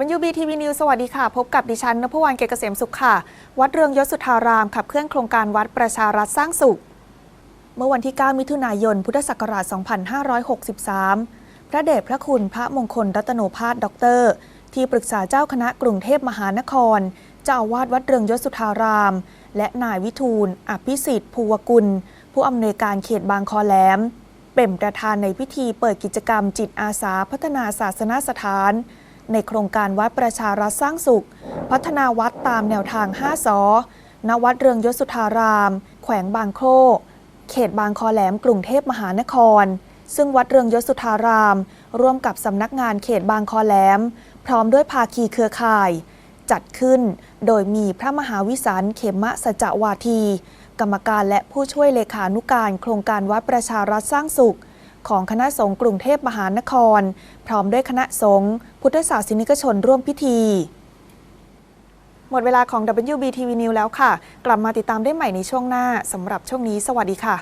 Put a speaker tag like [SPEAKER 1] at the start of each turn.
[SPEAKER 1] WBTV News สวัสดีค่ะ พบกับดิฉันนภวรรณเกษเกษมสุขค่ะ วัดเรืองยศสุธาราม ขับเคลื่อนโครงการวัดประชารัฐสร้างสุข เมื่อวันที่ 9 มิถุนายน พุทธศักราช 2563 พระเดชพระคุณพระมงคลรัตโนภาสด็อกเตอร์ ที่ปรึกษาเจ้าคณะกรุงเทพมหานคร เจ้าอาวาสวัดเรืองยศสุธาราม และนายวิทูล อภิสิทธิ์ภูวกุล ผู้อำนวยการเขตบางคอแหลม เป็นประธานในพิธีเปิดกิจกรรมจิตอาสาพัฒนาศาสนสถาน ในโครงการวัดประชารัฐสร้างสุข พัฒนาวัดตามแนวทาง 5สอณวัดเรืองยศสุธาราม แขวงบางโคเขตบางคอแหลมกรุงเทพมหานคร ซึ่งวัดเรืองยศสุธาราม ร่วมกับสำนักงานเขตบางคอแหลม พร้อมด้วยภาคีเครือข่าย จัดขึ้นโดยมีพระมหาวิสารเขมะสจวาที กรรมการและผู้ช่วยเลขานุการโครงการวัดประชารัฐสร้างสุข ของคณะสงฆ์กรุงเทพมหานคร พร้อมด้วยคณะสงฆ์พุทธศาสนิกชนร่วมพิธี หมดเวลาของ WBTV News แล้วค่ะ กลับมาติดตามได้ใหม่ในช่วงหน้าสำหรับช่วงนี้ สวัสดีค่ะ